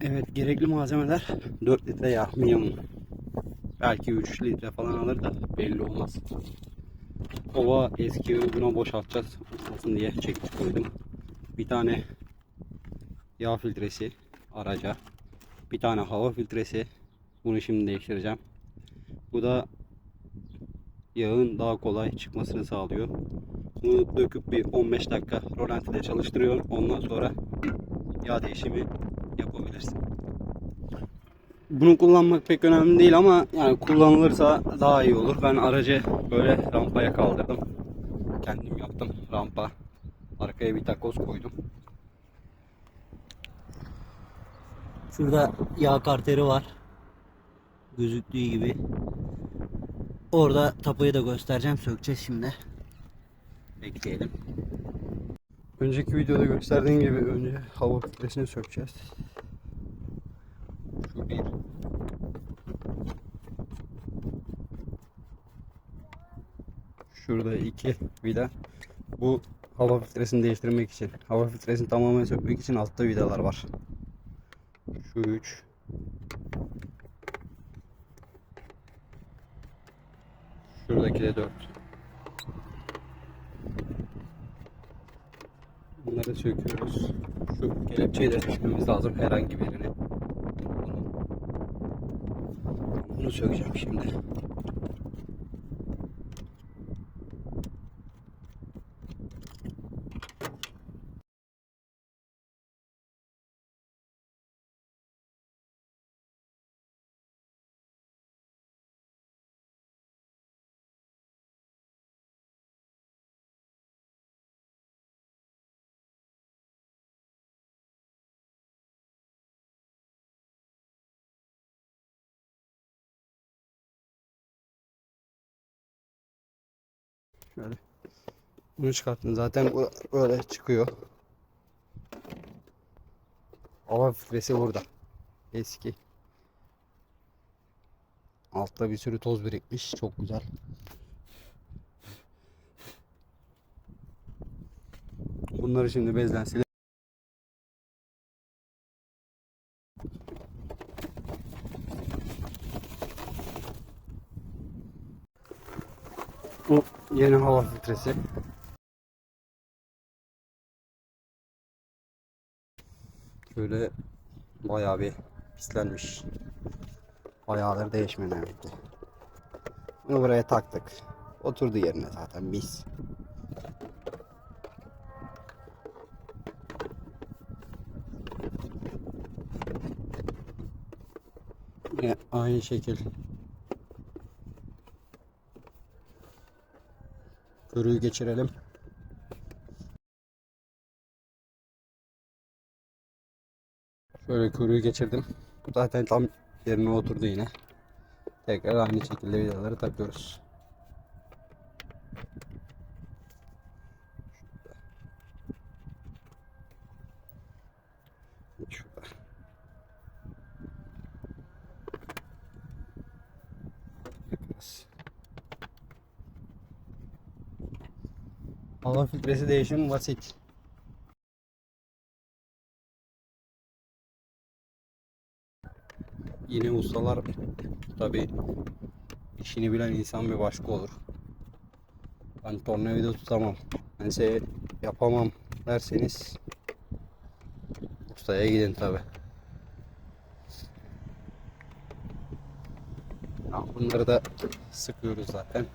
Evet gerekli malzemeler 4 litre yağ minimum. Belki 3 litre falan alır da belli olmaz. Kova eski buna boşaltacağız ısınsın diye çekmiş koydum. Bir tane yağ filtresi araca. Bir tane hava filtresi. Bunu şimdi değiştireceğim. Bu da yağın daha kolay çıkmasını sağlıyor. Bunu döküp bir 15 dakika rolantide çalıştırıyorum. Ondan sonra yağ değişimi yapabilirsin. Bunu kullanmak pek önemli değil ama yani kullanılırsa daha iyi olur. Ben aracı böyle rampaya kaldırdım. Kendim yaptım rampa. Arkaya bir takoz koydum. Şurada yağ karteri var. Gözüktüğü gibi. Orada tapayı da göstereceğim. Sökeceğiz şimdi. Bekleyelim. Önceki videoda gösterdiğim gibi önce hava filtresini sökeceğiz. Şu bir. Şurada iki vida. Bu hava filtresini değiştirmek için. Hava filtresini tamamen sökmek için altta vidalar var. Şu üç. Şuradaki de dört. Bunları söküyoruz. Şu kelepçeyi de sökmemiz lazım herhangi birini. Bunu sökeceğim şimdi. Şöyle. Bunu çıkarttım. Zaten bu böyle çıkıyor. Hava filtresi burada. Eski. Altta bir sürü toz birikmiş. Çok güzel. Bunları şimdi bezden. Bu yeni hava filtresi. Şöyle bayağı bir pislenmiş. Bayağıdır değişmedi demek ki. Bunu buraya taktık. Oturdu yerine zaten mis. Yine aynı şekil Körüğü geçirelim. Şöyle körüğü geçirdim. Zaten tam yerine oturdu yine. Tekrar aynı şekilde vidaları takıyoruz. Hava filtresi değişimi basit. Yeni ustalar tabi işini bilen insan bir başka olur. Ben tornavida tutamam. Şey yapamam derseniz ustaya gidin tabi. Bunları da sıkıyoruz zaten.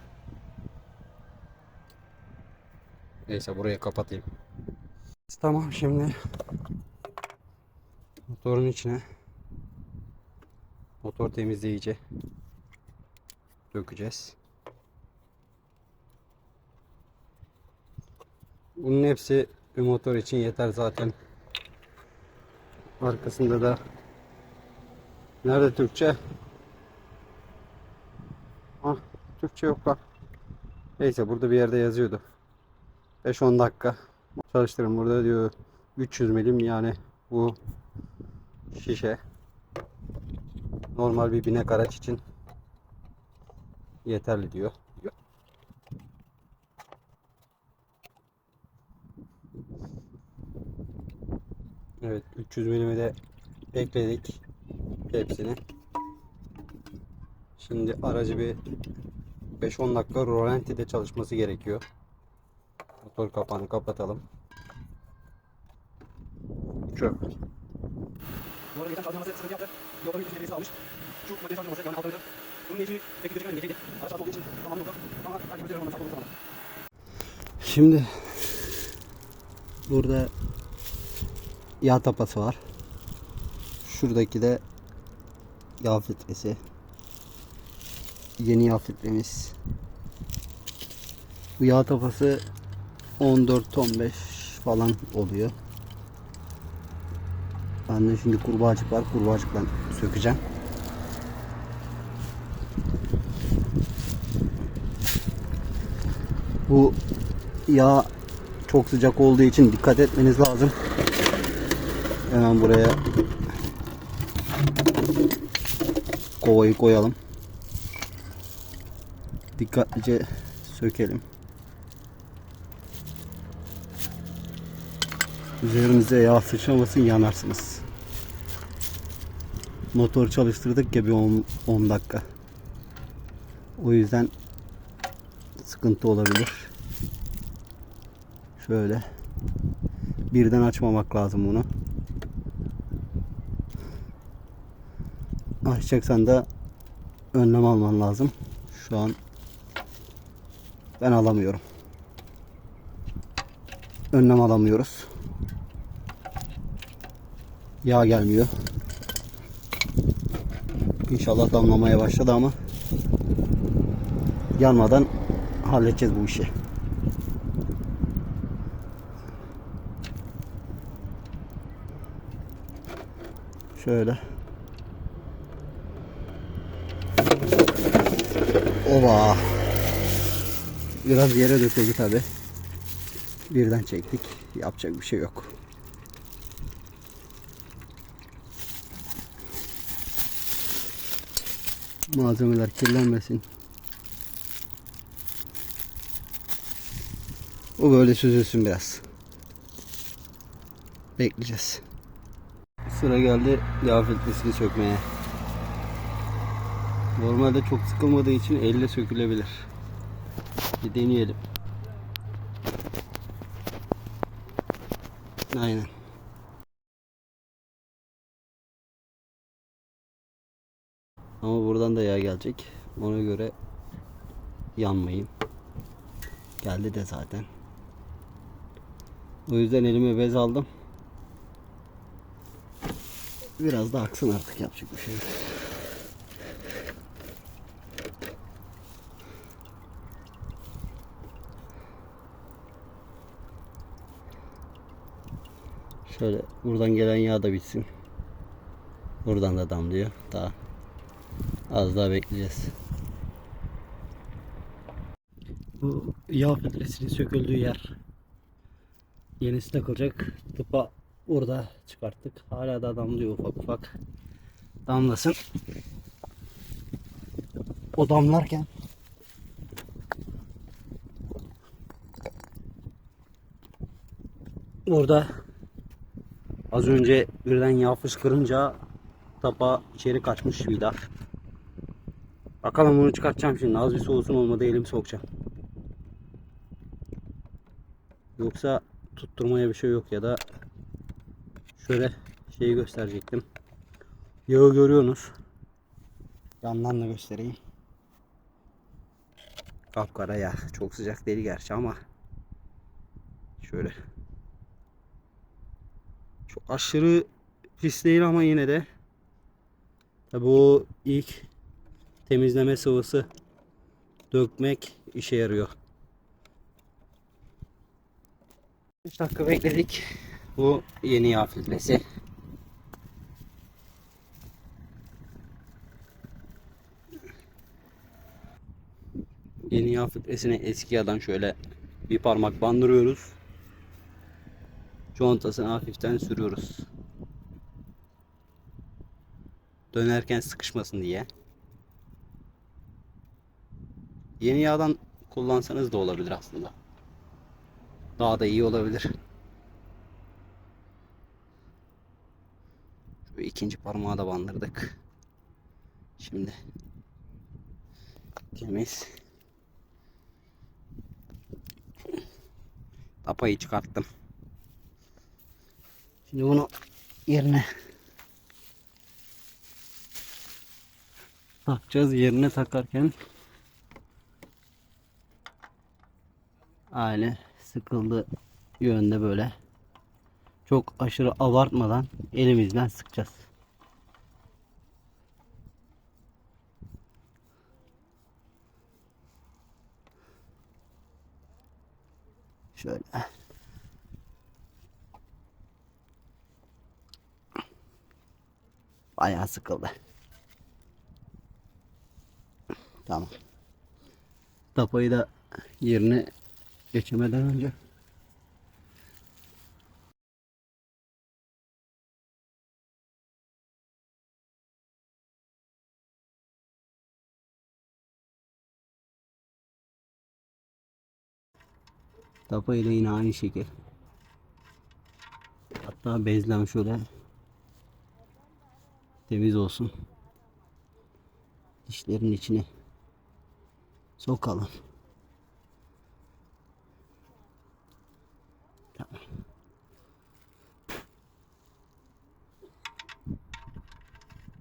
Neyse burayı kapatayım. Tamam şimdi motorun içine motor temizleyici dökeceğiz. Bunun hepsi bir motor için yeter zaten. Arkasında da nerede Türkçe? Ah Türkçe yok lan. Neyse burada bir yerde yazıyordu. 5-10 dakika çalıştırın. Burada diyor 300 milim yani bu şişe normal bir binek araç için yeterli diyor. Evet 300 milime de Bekledik hepsini. Şimdi aracı bir 5-10 dakika rolantide çalışması gerekiyor. Motor kapağını kapatalım. Çöp. Bu arada geçen şarjlaması sıkıntı yaptı. Yolda bir devresi almış. Şu modeli şarjlaması yani altı Bunun değişimi pek gözükmedi. Geçeydi. Araç olduğu için tamam yolda. Ama belki bir üzerine olmasa olur Şimdi burada yağ tapası var. Şuradaki de yağ filtresi. Yeni yağ filtremiz. Bu yağ tapası 14-15 falan oluyor. Ben de şimdi kurbağacık var. Kurbağacıkla sökeceğim. Bu yağ çok sıcak olduğu için dikkat etmeniz lazım. Hemen buraya kovayı koyalım. Dikkatlice sökelim. Üzerinize yağ sıçramasın yanarsınız. Motor çalıştırdık ya bir 10, 10 dakika. O yüzden sıkıntı olabilir. Şöyle. Birden açmamak lazım bunu. Açacaksan da önlem alman lazım. Şu an ben alamıyorum. Önlem alamıyoruz. Yağ gelmiyor. İnşallah damlamaya başladı ama yanmadan halledeceğiz bu işi. Şöyle. Ova. Biraz yere döküldü tabi. Birden çektik. Yapacak bir şey yok. Malzemeler kirlenmesin. O böyle süzülsün biraz. Bekleyeceğiz. Sıra geldi yağ filtresini sökmeye. Normalde çok sıkılmadığı için elle sökülebilir. Bir deneyelim. Aynen. Ama buradan da yağ gelecek. Ona göre yanmayayım. Geldi de zaten. O yüzden elime bez aldım. Biraz da aksın artık yapacak bir şey. Şöyle buradan gelen yağ da bitsin. Buradan da damlıyor. Daha az daha bekleyeceğiz. Bu yağ filtresinin söküldüğü yer. Yenisi takılacak. Tıpa burada çıkarttık. Hala da damlıyor ufak ufak. Damlasın. O damlarken burada az önce birden yağ fışkırınca tapa içeri kaçmış vida. Bakalım bunu çıkartacağım şimdi. Az bir soğusun olmadı elim sokacağım. Yoksa tutturmaya bir şey yok ya da şöyle şeyi gösterecektim. Yağı görüyorsunuz. Yandan da göstereyim. Kapkara yağ. Çok sıcak değil gerçi ama şöyle. Çok aşırı pis değil ama yine de tabi o ilk temizleme sıvısı dökmek işe yarıyor. 5 dakika bekledik. Bu yeni yağ filtresi. Yeni yağ filtresine eski yağdan şöyle bir parmak bandırıyoruz. Contasını hafiften sürüyoruz. Dönerken sıkışmasın diye. Yeni yağdan kullansanız da olabilir aslında. Daha da iyi olabilir. Şu ikinci parmağı da bandırdık. Şimdi temiz. Tapayı çıkarttım. Şimdi bunu yerine takacağız. Yerine takarken aynı sıkıldı yönde böyle çok aşırı abartmadan elimizden sıkacağız. Şöyle. Bayağı sıkıldı. Tamam. Tapayı da yerine geçemeden önce Tapayla yine aynı şekil. Hatta bezlem şöyle temiz olsun. Dişlerin içine sokalım.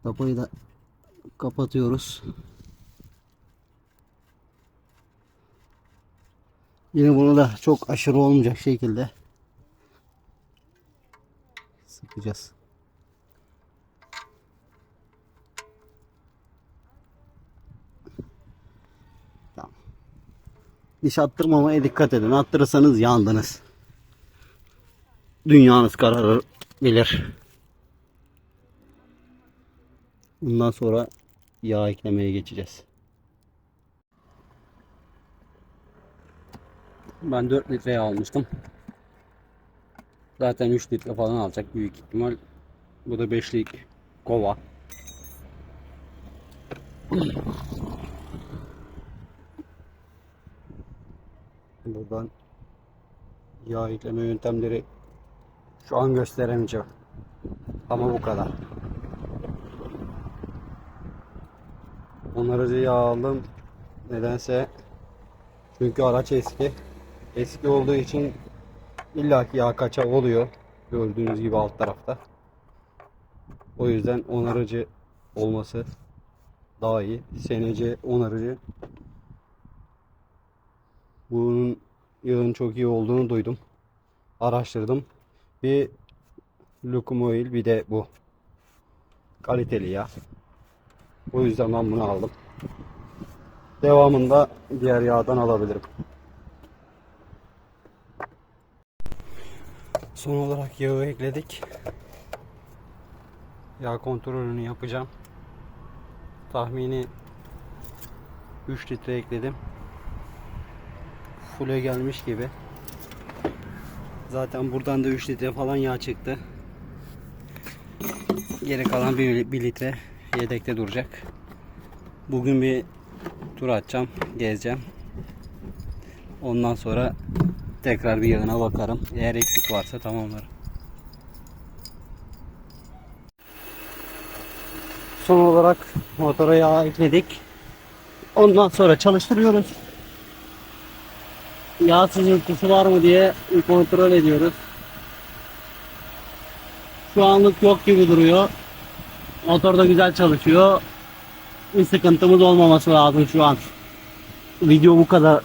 Kapıyı da kapatıyoruz. Yine bunu da çok aşırı olmayacak şekilde sıkacağız. Tamam. Diş attırmamaya dikkat edin. Attırırsanız yandınız. Dünyanız kararır bilir. Bundan sonra yağ eklemeye geçeceğiz. Ben 4 litreye almıştım. Zaten 3 litre falan alacak büyük ihtimal. Bu da 5'lik kova. Buradan yağ ekleme yöntemleri şu an gösteremeyeceğim. Ama bu kadar. Onarıcı yağ aldım. Nedense çünkü araç eski. Eski olduğu için illaki yağ kaçak oluyor. Gördüğünüz gibi alt tarafta. O yüzden onarıcı olması daha iyi. Senece onarıcı. Bunun yağın çok iyi olduğunu duydum. Araştırdım. Bir Lucum Oil bir de bu. Kaliteli yağ. O yüzden ben bunu aldım. Devamında diğer yağdan alabilirim. Son olarak yağı ekledik. Yağ kontrolünü yapacağım. Tahmini 3 litre ekledim. Full'e gelmiş gibi. Zaten buradan da 3 litre falan yağ çıktı. Geri kalan 1 litre yedekte duracak. Bugün bir tur atacağım, gezeceğim. Ondan sonra tekrar bir yağına bakarım. Eğer eksik varsa tamamlarım. Son olarak motora yağ ekledik. Ondan sonra çalıştırıyoruz. Yağ sızıntısı var mı diye kontrol ediyoruz. Şu anlık yok gibi duruyor. Motor da güzel çalışıyor. Bir sıkıntımız olmaması lazım şu an. Video bu kadar